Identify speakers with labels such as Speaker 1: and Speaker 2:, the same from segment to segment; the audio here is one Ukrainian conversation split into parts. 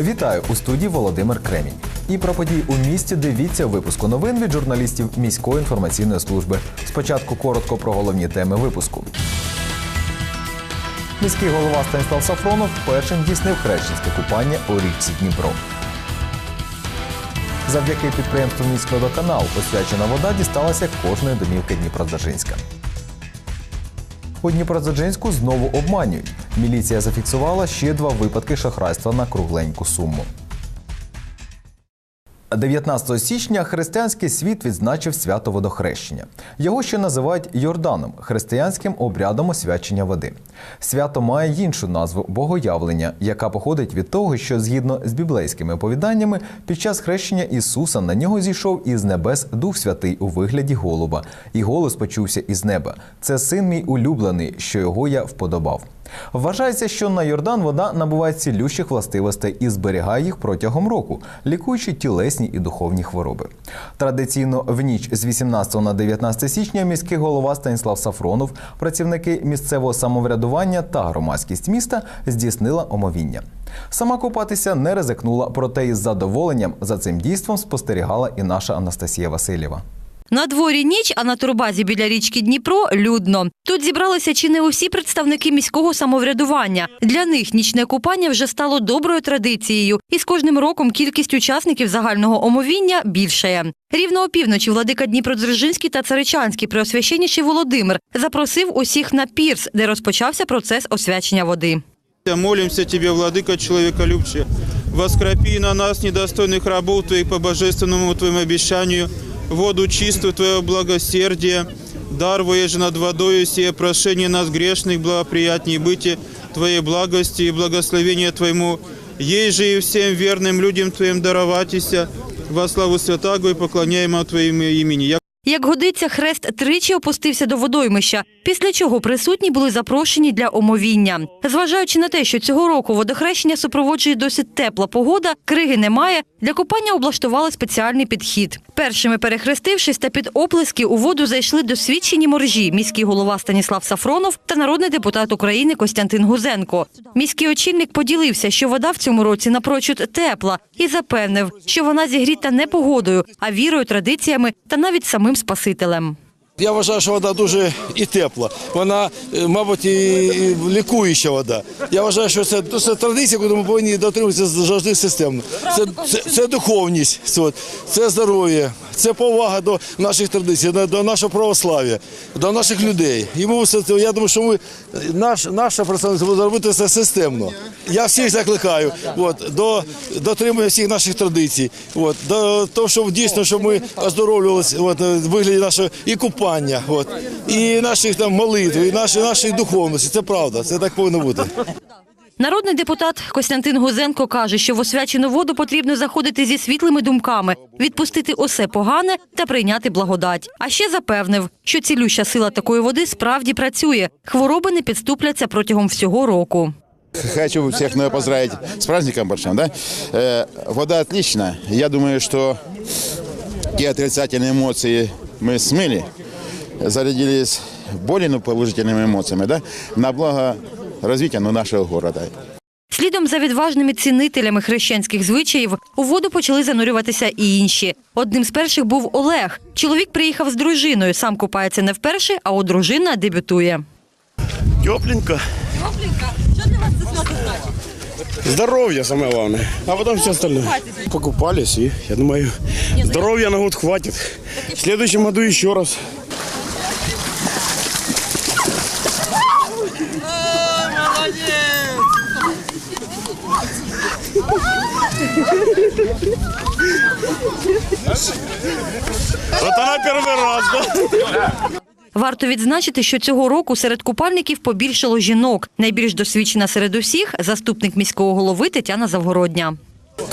Speaker 1: Вітаю у студії Володимир Кремінь. І про події у місті дивіться випуску новин від журналістів міської інформаційної служби. Спочатку коротко про головні теми випуску. Міський голова Станіслав Сафронов першим дійснив хрещенське купання у річці Дніпро. Завдяки підприємству міськводоканал освячена вода дісталася кожної домівки Дніпродзержинська. У Дніпродзержинську знову обманюють. Міліція зафіксувала ще два випадки шахрайства на кругленьку суму. 19 січня християнський світ відзначив свято водохрещення. Його ще називають Йорданом християнським обрядом освячення води. Свято має іншу назву богоявлення, яка походить від того, що згідно з біблейськими оповіданнями, під час хрещення Ісуса на нього зійшов із небес Дух Святий у вигляді голуба, і голос почувся із неба: Це син мій улюблений, що його я вподобав. Вважається, що на Йордан вода набуває цілющих властивостей і зберігає їх протягом року, лікуючи тілесні і духовні хвороби. Традиційно в ніч з 18 на 19 січня міський голова Станіслав Сафронов, працівники місцевого самоврядування та громадськість міста здійснила омовіння. Сама купатися не ризикнула, проте із задоволенням за цим дійством спостерігала і наша Анастасія Васильєва.
Speaker 2: На дворі ніч, а на турбазі біля річки Дніпро людно. Тут зібралися чи не усі представники міського самоврядування. Для них нічне купання вже стало доброю традицією, і з кожним роком кількість учасників загального омовіння більшає. Рівно опівночі владика Дніпродзержинський та Царичанський преосвященніший Володимир запросив усіх на пірс, де розпочався процес освячення води.
Speaker 3: Молимся Тебе, Владыка человеколюбче, воскропи на нас, недостойных рабов Твоих, по божественному Твоему обещанию, воду чистую Твоего благосердия, дар воеже над водою сие, прошение нас грешных, благоприятней быти Твоей благости и благословения Твоему, ей же и всем верным людям Твоим дароватися, во славу святаго и поклоняемого Твоему имени.
Speaker 2: Як годиться, хрест тричі опустився до водоймища, після чого присутні були запрошені для омовіння. Зважаючи на те, що цього року водохрещення супроводжує досить тепла погода, криги немає. Для купання облаштували спеціальний підхід. Першими перехрестившись та під оплески у воду зайшли досвідчені моржі, міський голова Станіслав Сафронов та народний депутат України Костянтин Гузенко. Міський очільник поділився, що вода в цьому році напрочуд тепла, і запевнив, що вона зігріта не погодою, а вірою, традиціями та навіть самим Спасителем.
Speaker 4: Я вважаю, що вода дуже і тепла. Вона, е, мабуть, і лікуюча вода. Я вважаю, що це, це традиція, яку ми повинні дотримуватися завжди системно. Це, це, це духовність, це здоров'я, це повага до наших традицій, до, нашого православ'я, до наших людей. І ми все я думаю, що ми наш, наша представниця буде робити це системно. Я всіх закликаю от, до дотримання всіх наших традицій, от, до того, щоб дійсно, щоб ми оздоровлювалися от, в вигляді нашого і купання, от, і наших там молитв, і нашої, нашої духовності. Це правда, це так повинно бути.
Speaker 2: Народний депутат Костянтин Гузенко каже, що в освячену воду потрібно заходити зі світлими думками, відпустити усе погане та прийняти благодать. А ще запевнив, що цілюща сила такої води справді працює. Хвороби не підступляться протягом всього року.
Speaker 5: Хочу всех наверное, поздравить с праздником большим. Да? Э, вода отличная. Я думаю, что те отрицательные эмоции мы смыли, зарядились более ну, положительными эмоциями да? на благо развития ну, нашего города.
Speaker 2: Слідом за відважними цінителями хрещенських звичаїв у воду почали занурюватися і інші. Одним з перших був Олег. Чоловік приїхав з дружиною. Сам купається не вперше, а от дружина дебютує.
Speaker 6: Тепленько. Тепленько. Що для вас це свято значить? Здоровье самое главное, а потом все остальное. Покупались и, я думаю, здоровья на год хватит. В следующем году еще раз. Вот она первый раз, да?
Speaker 2: Варто відзначити, що цього року серед купальників побільшало жінок. Найбільш досвідчена серед усіх заступник міського голови Тетяна Завгородня.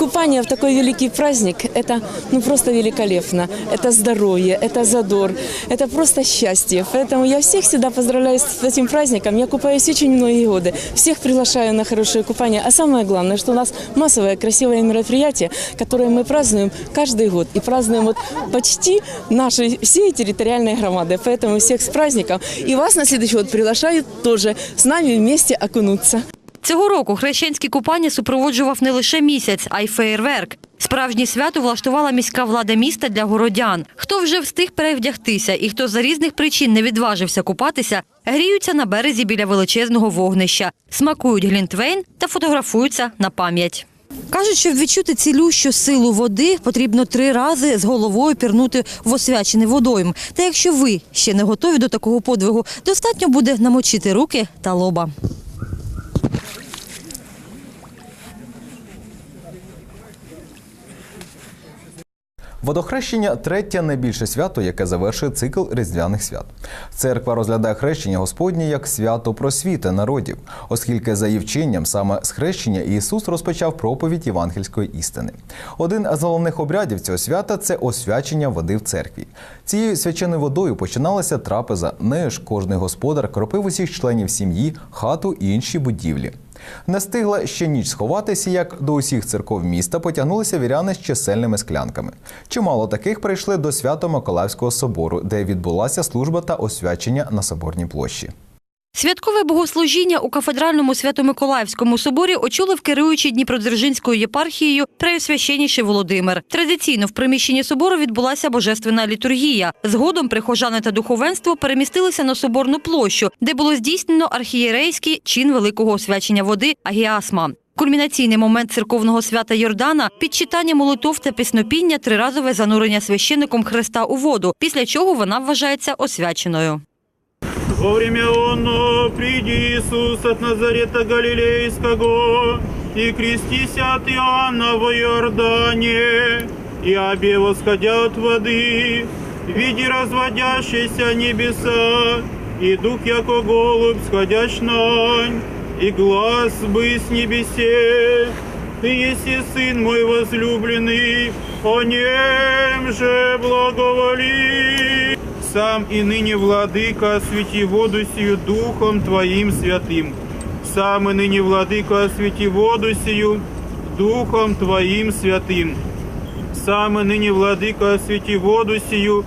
Speaker 7: Купание в такой великий праздник – это ну, просто великолепно. Это здоровье, это задор, это просто счастье. Поэтому я всех всегда поздравляю с этим праздником. Я купаюсь очень многие годы. Всех приглашаю на хорошее купание. А самое главное, что у нас массовое красивое мероприятие, которое мы празднуем каждый год. И празднуем вот почти нашей всей территориальной громады. Поэтому всех с праздником. И вас на следующий год приглашаю тоже с нами вместе окунуться.
Speaker 2: Цього року хрещенські купання супроводжував не лише місяць, а й феєрверк. Справжнє свято влаштувала міська влада міста для городян. Хто вже встиг перевдягтися і хто за різних причин не відважився купатися, гріються на березі біля величезного вогнища, смакують глінтвейн та фотографуються на пам'ять. Кажуть, щоб відчути цілющу силу води, потрібно три рази з головою пірнути в освячений водойм. Та якщо ви ще не готові до такого подвигу, достатньо буде намочити руки та лоба.
Speaker 1: Водохрещення третє найбільше свято, яке завершує цикл різдвяних свят. Церква розглядає хрещення Господнє як свято просвіти народів, оскільки за її вченням саме з хрещення Ісус розпочав проповідь євангельської істини. Один з головних обрядів цього свята це освячення води в церкві. Цією свяченою водою починалася трапеза. Нею ж кожний господар кропив усіх членів сім'ї, хату і інші будівлі. Не встигла ще ніч сховатися, як до усіх церков міста потягнулися віряни з чисельними склянками. Чимало таких прийшли до Свято-Миколаївського собору, де відбулася служба та освячення на соборній площі.
Speaker 2: Святкове богослужіння у кафедральному Свято-Миколаївському соборі очолив керуючий Дніпродзержинською єпархією преосвященніший Володимир. Традиційно в приміщенні собору відбулася божественна літургія. Згодом прихожани та духовенство перемістилися на соборну площу, де було здійснено архієрейський чин великого освячення води агіасма. Кульмінаційний момент церковного свята Йордана під читання молитов та піснопіння триразове занурення священником Христа у воду, після чого вона вважається освяченою.
Speaker 3: Во время оно приди Иисус от Назарета Галилейского, и крестись от Иоанна во Иордане, и обе восходя от воды, види разводящиеся небеса, и дух яко голубь сходящ нань, и глаз бы с небесе, ты еси сын мой возлюбленный, о нем же благоволи. Сам и ныне, Владыка, освети воду сию Духом Твоим святым. Сам и ныне, Владыка, освети воду сию Духом Твоим святым. Сам и ныне, Владыка, освети воду сию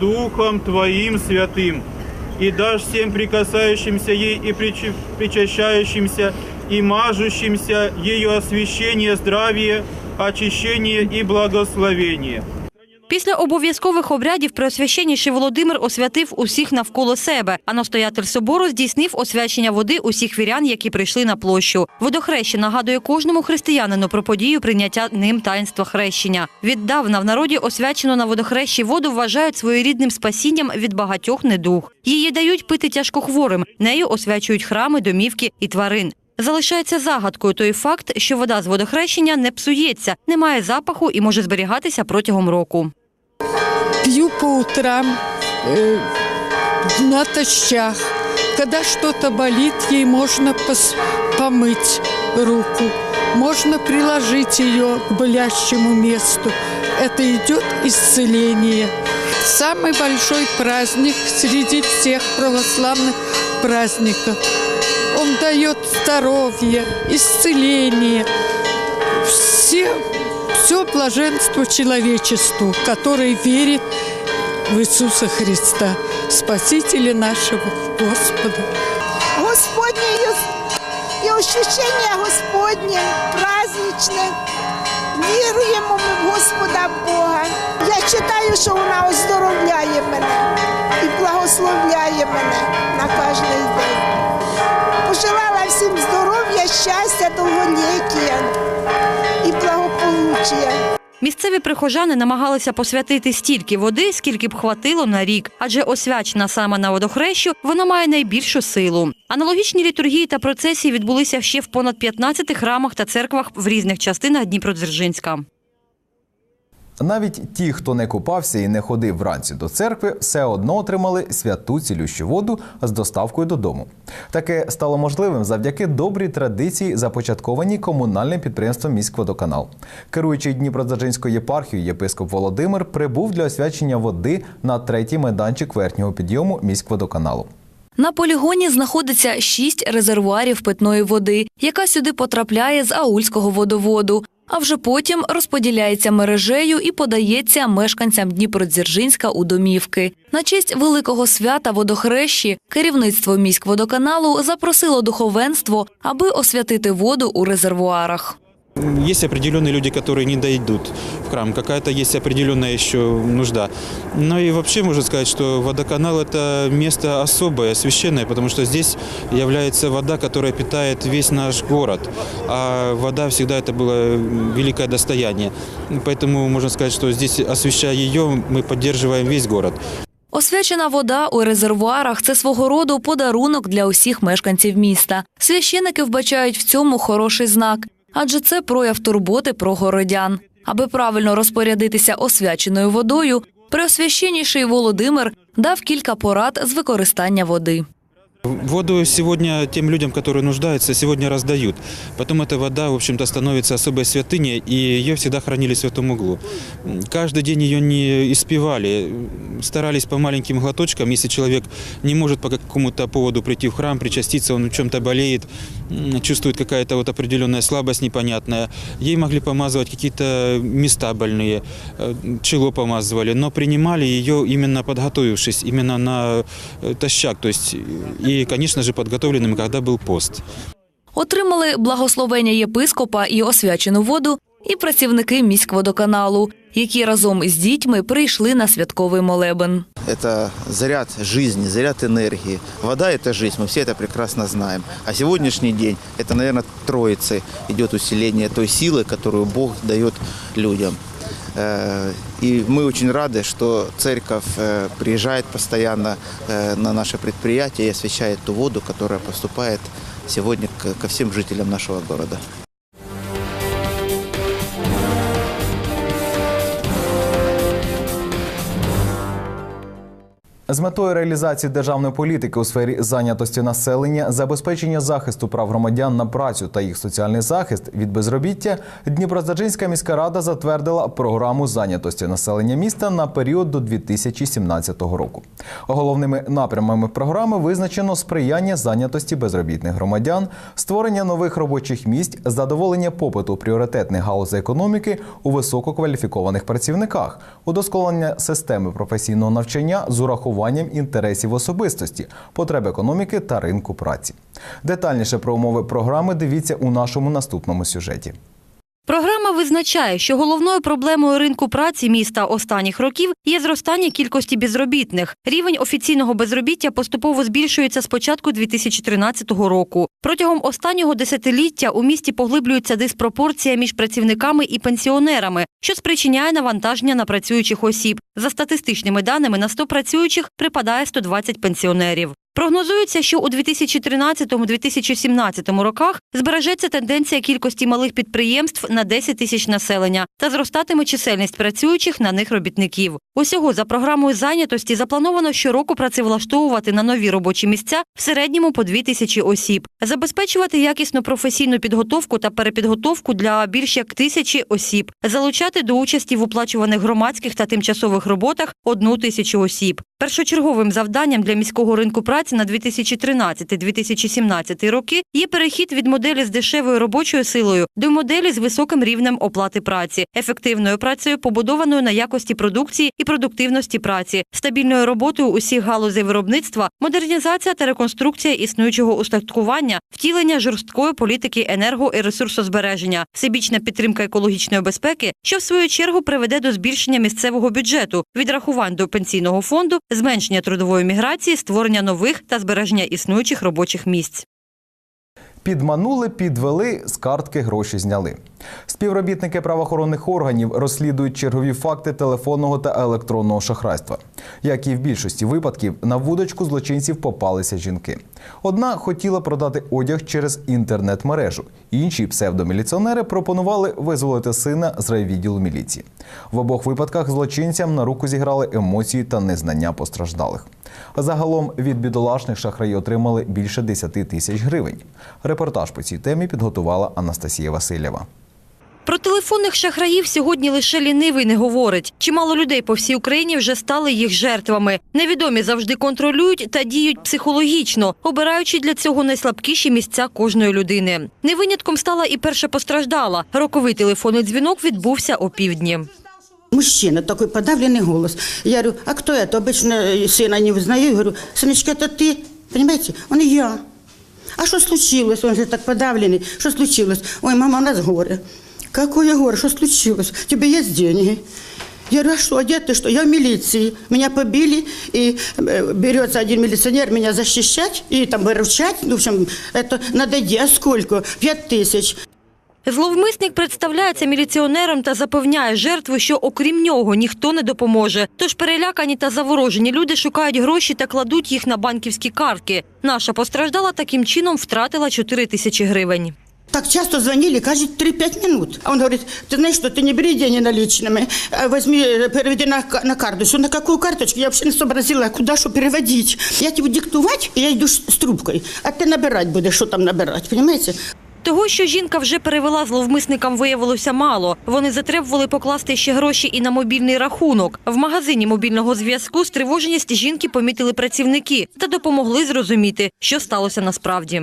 Speaker 3: Духом Твоим святым. И дашь всем прикасающимся ей и прича- причащающимся и мажущимся ею освящение, здравие, очищение и благословение.
Speaker 2: Після обов'язкових обрядів преосвященніший Володимир освятив усіх навколо себе, а настоятель собору здійснив освячення води усіх вірян, які прийшли на площу. Водохреще нагадує кожному християнину про подію прийняття ним таїнства хрещення. Віддавна в народі освячену на водохрещі воду вважають своєрідним спасінням від багатьох недуг. Її дають пити тяжкохворим, нею освячують храми, домівки і тварин. Залишається загадкою той факт, що вода з водохрещення не псується, не має запаху і може зберігатися протягом року.
Speaker 8: Пью по утрам э, натощак. Когда что-то болит, ей можно пос- помыть руку. Можно приложить ее к болящему месту. Это идет исцеление. Самый большой праздник среди всех православных праздников. Он дает здоровье, исцеление, все, все блаженство человечеству, который верит в Иисуса Христа, Спасителя нашего Господа.
Speaker 9: Господнє і- і ощущення Господнє, праздничне. Віруємо ми в Господа Бога. Я читаю, що вона оздоровляє мене і благословляє мене на кожен день. Пожелала всім здоров'я, щастя, довголіття благополуччя.
Speaker 2: Місцеві прихожани намагалися посвятити стільки води, скільки б хватило на рік, адже освячена саме на водохрещу вона має найбільшу силу. Аналогічні літургії та процесії відбулися ще в понад 15 храмах та церквах в різних частинах Дніпродзержинська.
Speaker 1: Навіть ті, хто не купався і не ходив вранці до церкви, все одно отримали святу цілющу воду з доставкою додому. Таке стало можливим завдяки добрій традиції, започаткованій комунальним підприємством міськводоканал. Керуючий Дніпродзержинською єпархією єпископ Володимир прибув для освячення води на третій майданчик верхнього підйому міськводоканалу.
Speaker 10: На полігоні знаходиться шість резервуарів питної води, яка сюди потрапляє з аульського водоводу. А вже потім розподіляється мережею і подається мешканцям Дніпродзержинська у домівки. На честь великого свята водохрещі керівництво міськводоканалу запросило духовенство, аби освятити воду у резервуарах.
Speaker 11: Есть определенные люди, которые не дойдут в храм. Какая-то есть определенная еще нужда. Но и вообще можно сказать, что водоканал – это место особое, священное, потому что здесь является вода, которая питает весь наш город. А вода всегда это было великое достояние. Поэтому можно сказать, что здесь, освещая ее, мы поддерживаем весь город.
Speaker 10: Освячена вода у резервуарах це свого роду подарунок для усіх мешканців міста. Священики вбачають в цьому хороший знак, адже це прояв турботи про городян. Аби правильно розпорядитися освяченою водою, преосвященніший Володимир дав кілька порад з використання води.
Speaker 11: Воду сегодня тем людям, которые нуждаются, сегодня раздают. Потом эта вода, в общем-то, становится особой святыней, и ее всегда хранили в святом углу. Каждый день ее не испевали, старались по маленьким глоточкам. Если человек не может по какому-то поводу прийти в храм, причаститься, он в чем-то болеет, чувствует какая-то вот определенная слабость непонятная, ей могли помазывать какие-то места больные, э, чело помазывали, но принимали ее именно подготовившись, именно на э, тощак, то есть и, конечно же, подготовленным, когда был пост.
Speaker 10: Отримали благословення єпископа і освячену воду і працівники міськводоканалу, які разом із дітьми прийшли на святковий молебен.
Speaker 12: Это заряд жизни, заряд энергии. Вода – это жизнь, мы все это прекрасно знаем. А сегодняшний день – это, наверное, троицы идет усиление той силы, которую Бог дает людям. Э, И мы очень рады, что церковь э, приезжает постоянно э, на наше предприятие и освещает ту воду, которая поступает сегодня к- ко всем жителям нашего города.
Speaker 1: З метою реалізації державної політики у сфері зайнятості населення, забезпечення захисту прав громадян на працю та їх соціальний захист від безробіття, Дніпродзержинська міська рада затвердила програму зайнятості населення міста на період до 2017 року. Головними напрямами програми визначено сприяння зайнятості безробітних громадян, створення нових робочих місць, задоволення попиту пріоритетних галузей економіки у висококваліфікованих працівниках, удосконалення системи професійного навчання з урахуванням інтересів особистості, потреб економіки та ринку праці. Детальніше про умови програми дивіться у нашому наступному сюжеті.
Speaker 2: Програма визначає, що головною проблемою ринку праці міста останніх років є зростання кількості безробітних. Рівень офіційного безробіття поступово збільшується з початку 2013 року. Протягом останнього десятиліття у місті поглиблюється диспропорція між працівниками і пенсіонерами, що спричиняє навантаження на працюючих осіб. За статистичними даними, на 100 працюючих припадає 120 пенсіонерів. Прогнозується, що у 2013-2017 роках збережеться тенденція кількості малих підприємств на 10 тисяч населення та зростатиме чисельність працюючих на них робітників. Усього за програмою зайнятості заплановано щороку працевлаштовувати на нові робочі місця в середньому по 2 тисячі осіб, забезпечувати якісну професійну підготовку та перепідготовку для більш як тисячі осіб, залучати до участі в оплачуваних громадських та тимчасових роботах одну тисячу осіб. Першочерговим завданням для міського ринку праці на 2013-2017 роки є перехід від моделі з дешевою робочою силою до моделі з високим рівнем оплати праці, ефективною працею, побудованою на якості продукції і продуктивності праці, стабільною роботою усіх галузей виробництва, модернізація та реконструкція існуючого устаткування, втілення жорсткої політики енерго і ресурсозбереження, всебічна підтримка екологічної безпеки, що в свою чергу приведе до збільшення місцевого бюджету, відрахувань до пенсійного фонду, зменшення трудової міграції, створення нових та збереження існуючих робочих місць.
Speaker 1: Підманули, підвели, з картки гроші зняли. Співробітники правоохоронних органів розслідують чергові факти телефонного та електронного шахрайства. Як і в більшості випадків, на вудочку злочинців попалися жінки. Одна хотіла продати одяг через інтернет-мережу. Інші псевдоміліціонери пропонували визволити сина з райвідділу міліції. В обох випадках злочинцям на руку зіграли емоції та незнання постраждалих. Загалом від бідолашних шахраї отримали більше 10 тисяч гривень. Репортаж по цій темі підготувала Анастасія Васильєва.
Speaker 2: Про телефонних шахраїв сьогодні лише лінивий не говорить. Чимало людей по всій Україні вже стали їх жертвами. Невідомі завжди контролюють та діють психологічно, обираючи для цього найслабкіші місця кожної людини. Не винятком стала і перша постраждала. Роковий телефонний дзвінок відбувся опівдні
Speaker 13: Мужчина, такой подавленный голос. Я говорю, а кто это? Обычно э, сына не узнаю. Я говорю, сыночка, это ты? Понимаете? Он, я. А что случилось? Он же так подавленный. Что случилось? Ой, мама, у нас горе. Какое горе? Что случилось? У тебя есть деньги? Я говорю, а что, а где ты что? Я в милиции. Меня побили, и э, берется один милиционер меня защищать и там выручать. Ну, в общем, это надо а сколько? Пять тысяч.
Speaker 2: Зловмисник представляється міліціонером та запевняє жертву, що окрім нього ніхто не допоможе. Тож перелякані та заворожені люди шукають гроші та кладуть їх на банківські картки. Наша постраждала таким чином втратила 4 тисячі гривень.
Speaker 13: Так часто звонили, кажет, 3-5 минут. А он говорит, ты знаешь что, ты не бери деньги наличными, а возьми, э, переведи на, ка- на карточку. На какую карточку? Я вообще не сообразила, куда что переводить. Я тебе диктовать, и я иду с, с трубкой. А ты набирать будешь, что там набирать, понимаете?
Speaker 2: Того, що жінка вже перевела зловмисникам, виявилося мало. Вони затребували покласти ще гроші і на мобільний рахунок. В магазині мобільного зв'язку стривоженість жінки помітили працівники та допомогли зрозуміти, що сталося насправді.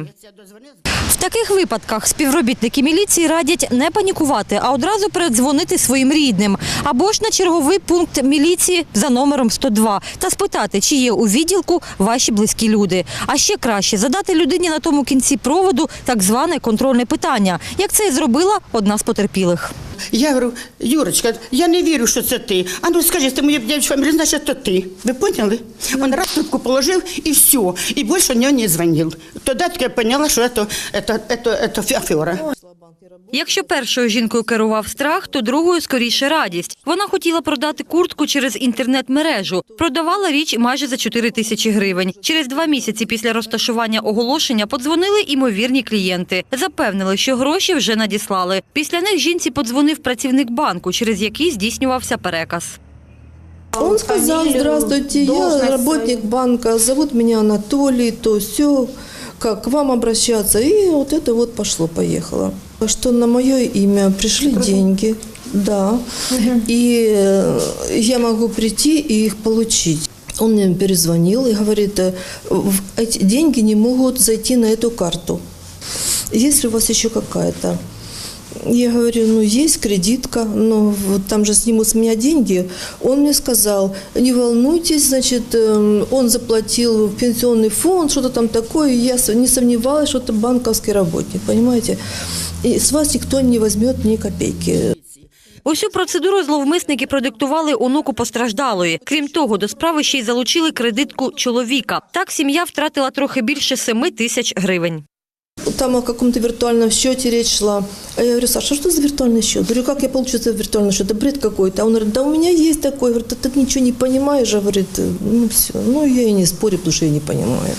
Speaker 2: В таких випадках співробітники міліції радять не панікувати, а одразу передзвонити своїм рідним або ж на черговий пункт міліції за номером 102 та спитати, чи є у відділку ваші близькі люди. А ще краще задати людині на тому кінці проводу так зване контрольне питання, як це і зробила одна з потерпілих.
Speaker 13: Я говорю, Юрочка, я не вірю, що це ти. А ну скажи, ти моя дівчину фамілія, значить, то ти. Ви поняли? Він раз трубку положив і все. І більше нього не дзвонив. Тоді я поняла, що це, це, це, це афера.
Speaker 2: Якщо першою жінкою керував страх, то другою скоріше радість. Вона хотіла продати куртку через інтернет-мережу. Продавала річ майже за 4 тисячі гривень. Через два місяці після розташування оголошення подзвонили імовірні клієнти. Запевнили, що гроші вже надіслали. Після них жінці подзвонив працівник банку, через який здійснювався переказ.
Speaker 14: Он сказал, здравствуйте, я работник банка, зовут меня Анатолий, то все, как к вам обращаться. И вот это вот пошло-поехало Что на мое имя пришли деньги, да, и э, я могу прийти и их получить. Он мне перезвонил и говорит, э, в- эти деньги не могут зайти на эту карту. Есть ли у вас еще какая-то? Я говорю, ну есть кредитка, но вот там же снимут с меня деньги. Он мне сказал, не волнуйтесь, значит, эм, он заплатил в пенсионный фонд, что-то там такое. И Я с- не сомневалась, что это банковский работник, понимаете? И с вас никто не возьмет ни копейки.
Speaker 2: Усю процедуру зловмисники продиктували онуку постраждалої. Крім того, до справи ще й залучили кредитку чоловіка. Так сім'я втратила трохи більше 7 тисяч гривень.
Speaker 14: Там о каком-то виртуальном счете речь шла. А я говорю, Саша, что за виртуальный счет? Говорю, как я получу этот виртуальный счет? Да бред какой-то. А он говорит, да у меня есть такой. Говорит, «Да ты ничего не понимаешь. А говорит, ну все. Ну я и не спорю, потому что я не понимаю.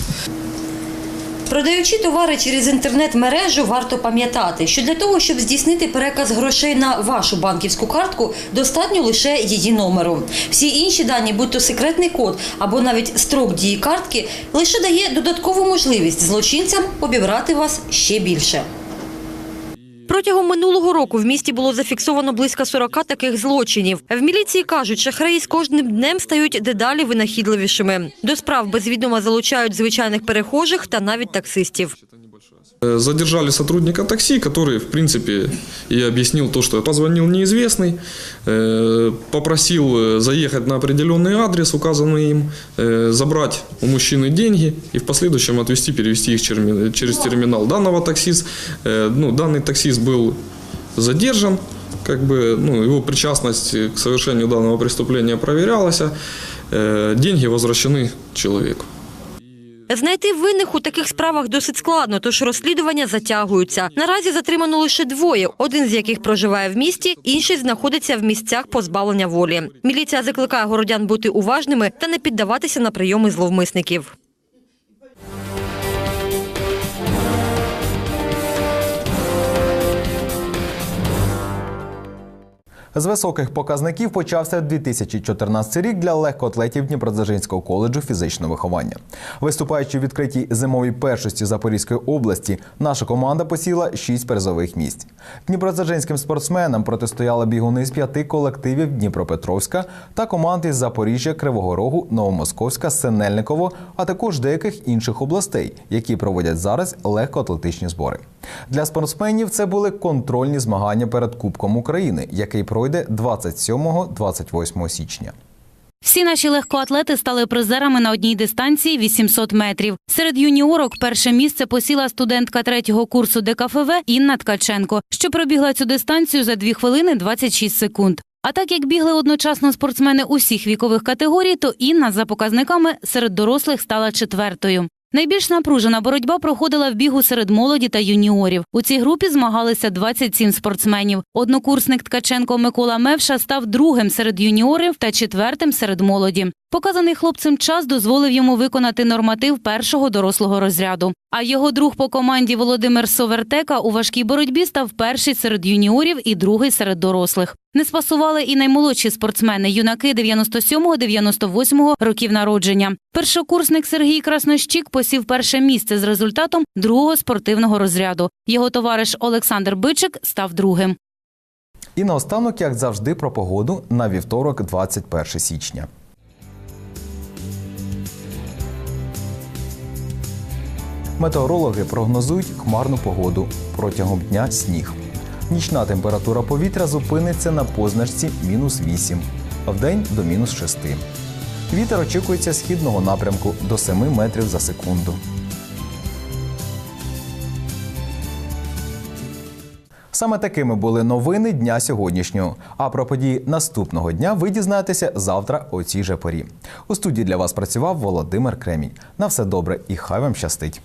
Speaker 2: Продаючи товари через інтернет-мережу, варто пам'ятати, що для того, щоб здійснити переказ грошей на вашу банківську картку, достатньо лише її номеру. Всі інші дані, будь то секретний код або навіть строк дії картки, лише дає додаткову можливість злочинцям обібрати вас ще більше. Протягом минулого року в місті було зафіксовано близько 40 таких злочинів. В міліції кажуть, шахраї з кожним днем стають дедалі винахідливішими. До справ без відома залучають звичайних перехожих та навіть таксистів.
Speaker 15: Э, Задержали сотрудника такси, который, в принципе, и объяснил то, что позвонил неизвестный, э, попросил э, заехать на определенный адрес, указанный им, э, забрать у мужчины деньги и в последующем отвезти, перевести их черми- через терминал данного таксист. э, Ну, данный таксист был задержан, как бы, ну, его причастность к совершению данного преступления проверялась, э, деньги возвращены человеку.
Speaker 2: Знайти винних у таких справах досить складно, тож розслідування затягуються. Наразі затримано лише двоє, один з яких проживає в місті, інший знаходиться в місцях позбавлення волі. Міліція закликає городян бути уважними та не піддаватися на прийоми зловмисників.
Speaker 1: З високих показників почався 2014 рік для легкоатлетів Дніпродзержинського коледжу фізичного виховання. Виступаючи в відкритій зимовій першості Запорізької області, наша команда посіла 6 призових місць. Дніпродзержинським спортсменам протистояли бігуни з п'яти колективів Дніпропетровська та команд із Запоріжжя, Кривого Рогу, Новомосковська, Синельниково, а також деяких інших областей, які проводять зараз легкоатлетичні збори. Для спортсменів це були контрольні змагання перед Кубком України, який пройде 27-28 січня.
Speaker 16: Всі наші легкоатлети стали призерами на одній дистанції 800 метрів. Серед юніорок перше місце посіла студентка третього курсу ДКФВ Інна Ткаченко, що пробігла цю дистанцію за 2 хвилини 26 секунд. А так як бігли одночасно спортсмени усіх вікових категорій, то Інна за показниками серед дорослих стала четвертою. Найбільш напружена боротьба проходила в бігу серед молоді та юніорів. У цій групі змагалися 27 спортсменів. Однокурсник Ткаченко Микола Мевша став другим серед юніорів та четвертим серед молоді. Показаний хлопцем час дозволив йому виконати норматив першого дорослого розряду. А його друг по команді Володимир Совертека у важкій боротьбі став перший серед юніорів і другий серед дорослих. Не спасували і наймолодші спортсмени, юнаки 97-98 років народження. Першокурсник Сергій Краснощік посів перше місце з результатом другого спортивного розряду. Його товариш Олександр Бичик став другим.
Speaker 1: І наостанок, як завжди, про погоду на вівторок, 21 січня. Метеорологи прогнозують хмарну погоду протягом дня сніг. Нічна температура повітря зупиниться на позначці мінус 8, а вдень до мінус 6. Вітер очікується східного напрямку до 7 метрів за секунду. Саме такими були новини дня сьогоднішнього. А про події наступного дня ви дізнаєтеся завтра о цій же порі. У студії для вас працював Володимир Кремінь. На все добре і хай вам щастить.